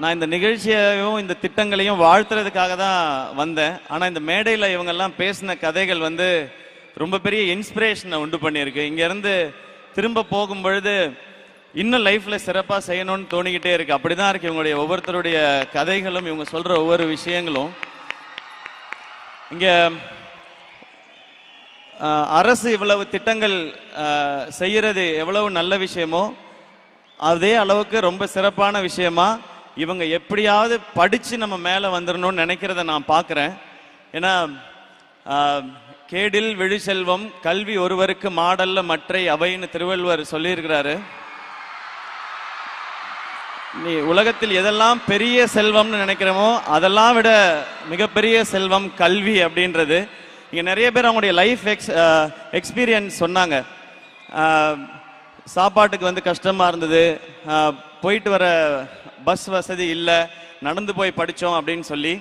நான் இந்த நிகழ்ச்சியையும் இந்த திட்டங்களையும் வாழ்த்துறதுக்காக தான் வந்தேன். ஆனால் இந்த மேடையில் இவங்கெல்லாம் பேசின கதைகள் வந்து ரொம்ப பெரிய இன்ஸ்பிரேஷனை உண்டு பண்ணியிருக்கு. இங்கேருந்து திரும்ப போகும் பொழுது இன்னும் லைஃப்பில் சிறப்பாக செய்யணும்னு தோணிக்கிட்டே இருக்குது அப்படி தான் இருக்குது இவங்களுடைய ஒவ்வொருத்தருடைய கதைகளும் இவங்க சொல்கிற ஒவ்வொரு விஷயங்களும். இங்கே அரசு இவ்வளவு திட்டங்கள் செய்கிறது எவ்வளவு நல்ல விஷயமோ அதே அளவுக்கு ரொம்ப சிறப்பான விஷயமா இவங்க எப்படியாவது படித்து நம்ம மேலே வந்துடணும்னு நினைக்கிறத நான் பார்க்குறேன். ஏன்னா கேடில் விழிசெல்வம் கல்வி ஒருவருக்கு மாடல்ல மற்றை அவைன்னு திருவள்ளுவர் சொல்லியிருக்கிறாரு. நீ உலகத்தில் எதெல்லாம் பெரிய செல்வம்னு நினைக்கிறோமோ அதெல்லாம் விட மிகப்பெரிய செல்வம் கல்வி அப்படின்றது. இங்கே நிறைய பேர் அவங்களுடைய லைஃப் எக்ஸ் எக்ஸ்பீரியன்ஸ் சொன்னாங்க. சாப்பாட்டுக்கு வந்து கஷ்டமாக இருந்தது. போயிட்டு வர பஸ் வசதி இல்லை. நடந்து போய் படித்தோம் அப்படின்னு சொல்லி